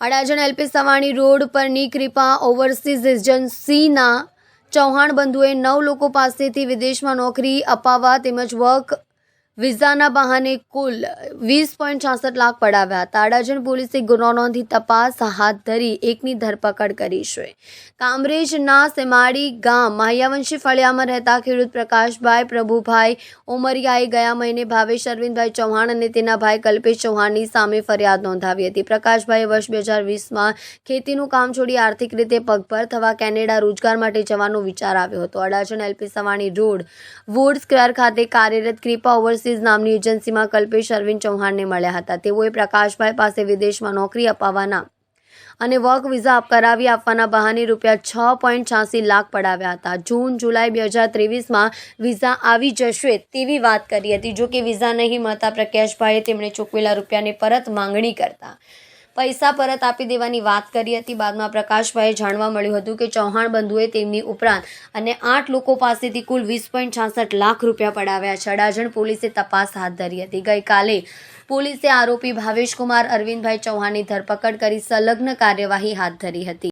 Adajan LP Savani road પરની કૃપા overseas એજન્સીના ચૌહાણ બંધુએ નવ લોકો પાસેથી વિદેશમાં નોકરી અપાવવા તેમજ વર્ક વિઝાના બહાને કુલ વીસ પોઈન્ટ છાસઠ લાખ પડાવ્યા હતા. અડાજણ પોલીસે ગુનો નોંધી તપાસ હાથ ધરી એકની ધરપકડ કરી છે. કામરેજના સેમાડી ગામ માહ્યાવંશી ફળિયામાં રહેતા ખેડૂત પ્રકાશભાઈ પ્રભુભાઈ ઉમરિયાએ ગયા મહિને ભાવેશ અરવિંદભાઈ ચૌહાણ અને તેના ભાઈ કલ્પેશ ચૌહાણની સામે ફરિયાદ નોંધાવી હતી. પ્રકાશભાઈએ વર્ષ બે હજાર વીસમાં ખેતીનું કામ છોડી આર્થિક રીતે પગભર થવા કેનેડા રોજગાર માટે જવાનો વિચાર આવ્યો હતો. Adajan LP Savani road, ward square ખાતે કાર્યરત કૃપા ઓવરસીઝ નામની એજન્સીમાં કલ્પેશ અરવિંદ ચૌહાણને મળ્યા હતા. તેઓએ પ્રકાશભાઈ પાસે વિદેશમાં નોકરી અપાવવાના અને વર્ક વિઝા કરાવી આપવાના બહાને રૂપિયા છ પોઈન્ટ છ્યાસી લાખ પડાવ્યા હતા. જૂન, જુલાઈ બે હજાર ત્રેવીસમાં વિઝા આવી જશે તેવી વાત કરી હતી. જો કે વિઝા નહીં મળતા પ્રકાશભાઈએ તેમણે ચૂકવેલા રૂપિયાની પરત માંગણી કરતા પૈસા પરત આપી દેવાની વાત કરી હતી. બાદમાં પ્રકાશભાઈએ જાણવા મળ્યું હતું કે ચૌહાણ બંધુએ તેમની ઉપરાંત અને આઠ લોકો પાસેથી કુલ વીસ પોઈન્ટ છાસઠ લાખ રૂપિયા પડાવ્યા છે. અડાજણ પોલીસે તપાસ હાથ ધરી હતી. ગઈકાલે પોલીસે આરોપી ભાવેશકુમાર અરવિંદભાઈ ચૌહાણની ધરપકડ કરી સંલગ્ન કાર્યવાહી હાથ ધરી હતી.